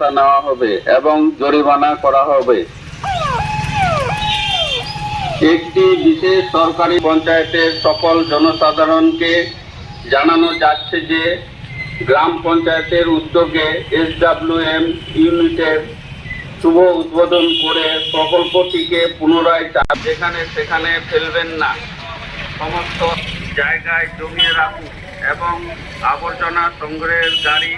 ব্যবস্থা নেওয়া হবে এবং জরিমানা করা হবে। একটি বিশেষ সরকারি পঞ্চায়েতের সকল জনসাধারণকে জানানো যাচ্ছে যে গ্রাম পঞ্চায়েতের উদ্যোগে এসডাব্লিউএম ইউনিটের শুভ উদ্বোধন করে প্রকল্পটিকে পুনরায় যেখানে সেখানে ফেলবেন না। সমস্ত জায়গায় জমিয়ে রাখুন এবং আবর্জনা সংগ্রহের গাড়ি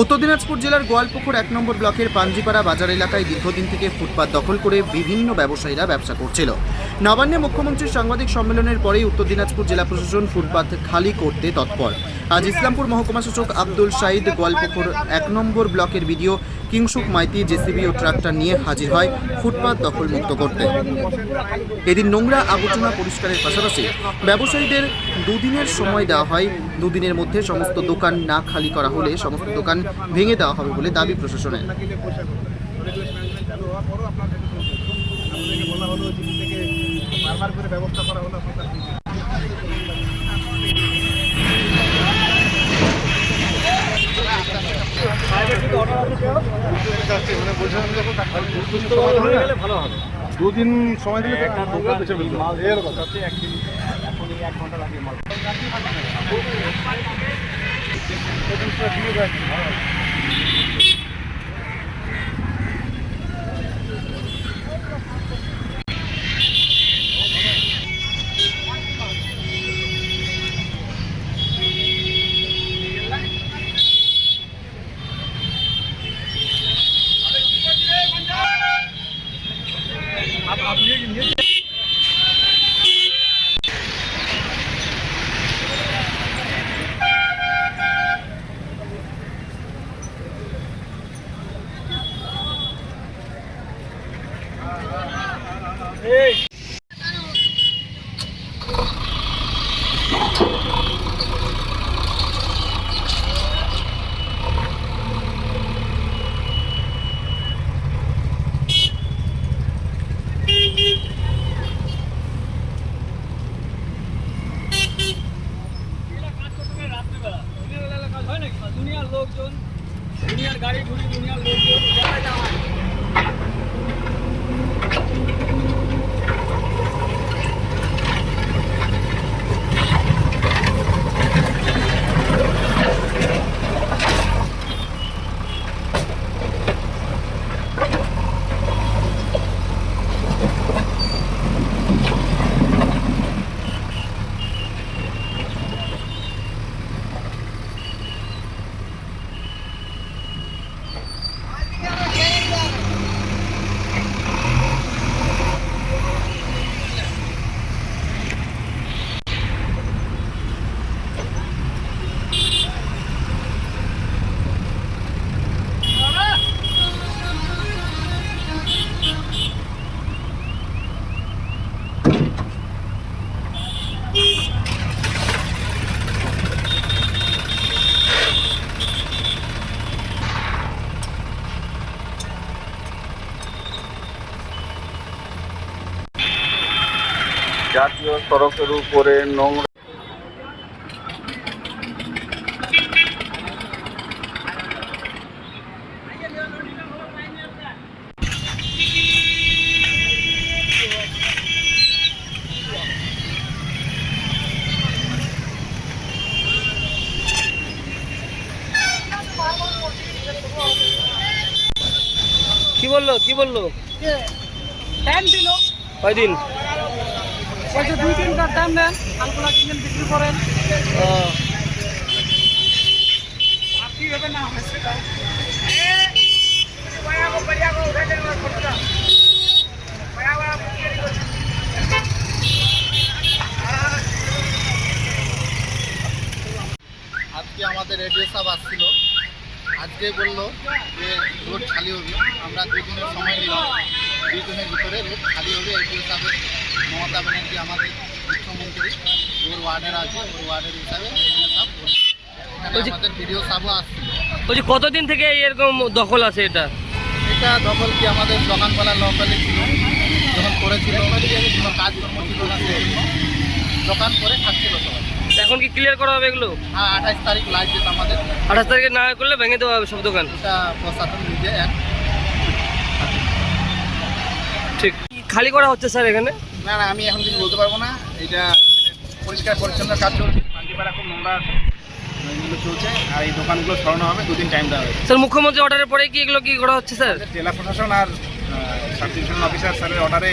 উত্তর দিনাজপুর জেলার গোয়ালপুকুর এক নম্বর ব্লকের পাঞ্জিপাড়া বাজার এলাকায় দীর্ঘদিন থেকে ফুটপাত দখল করে বিভিন্ন ব্যবসায়ীরা ব্যবসা করছিল। নবান্নে মুখ্যমন্ত্রীর সাংবাদিক সম্মেলনের পরেই উত্তর দিনাজপুর জেলা প্রশাসন ফুটপাত খালি করতে তৎপর। আজ ইসলামপুর মহকুমা শাসক আব্দুল শাহিদ গোয়ালপুকুর এক নম্বর ব্লকের ভিডিও কিংসুক মাইতি জেসিবি ও ট্রাক্টর নিয়ে হাজির হয় ফুটপাত দখল মুক্ত করতে। এদিন নোংরা আবর্জনা পরিষ্কারের পাশাপাশি ব্যবসায়ীদের দুদিনের সময় দেওয়া হয়। দুদিনের মধ্যে সমস্ত দোকান না খালি করা হলে সমস্ত দোকান ভেঙে দেওয়া হবে বলে দাবি প্রশাসনের। বারবার করে ব্যবস্থা করা হলো আপনার দুদিন সময় দিলে বেঁচে ঘণ্টা হবে। गाड़ी पूरी दुनिया সড়কের উপরে নোংরা কি বলল? কি বলল? টাইম দিল কয়দিন? দুই তিনটার টাইম দেন কালকুলা কিনেন বিক্রি করেন। আজকে আমাদের রেডিও সাহেব আসছিল। আজকে বলল যে রোড খালি হবে, আমরা দুদিনের সময় নিলাম। দুই দিনের ভিতরে রোড খালি হবে রেডিও সাহেবের মমতা ব্যানার্জি আমাদের মুখ্যমন্ত্রী ওর ওয়ার্ডের আছে ওর ওয়ার্ডের হিসাবে আমাদের ভিডিও বলছি কতদিন থেকে এরকম দখল আছে এটা? এটা দখল কি আমাদের দোকানপালা লোকালে ছিল যখন করেছিল কোনো কাজকর্ম ছিল না দোকান করে খাচ্ছিল সবাই। এখন কি ক্লিয়ার করা হবে এগুলো? হ্যাঁ আঠাইশ তারিখ ডেট আমাদের। আঠাশ তারিখে না করলে ভেঙে দেওয়া হবে সব দোকান। এটা প্রশাসন নিজে এক। ঠিক। খালি করা হচ্ছে স্যার এখানে? না না আমি এখন কিছু বলতে পারব না। এটা পরিষ্কার পরিচ্ছন্ন কাজ চলছে। পাঞ্জিপাড়া খুব নোংরা চলছে আর এই দোকানগুলো সরানো হবে দুদিন টাইম দেওয়া হয়েছে স্যার মুখ্যমন্ত্রী অর্ডারের পরে কি এগুলো কি করা হচ্ছে স্যার? জেলা প্রশাসন আর সাব অফিসার স্যারের অর্ডারে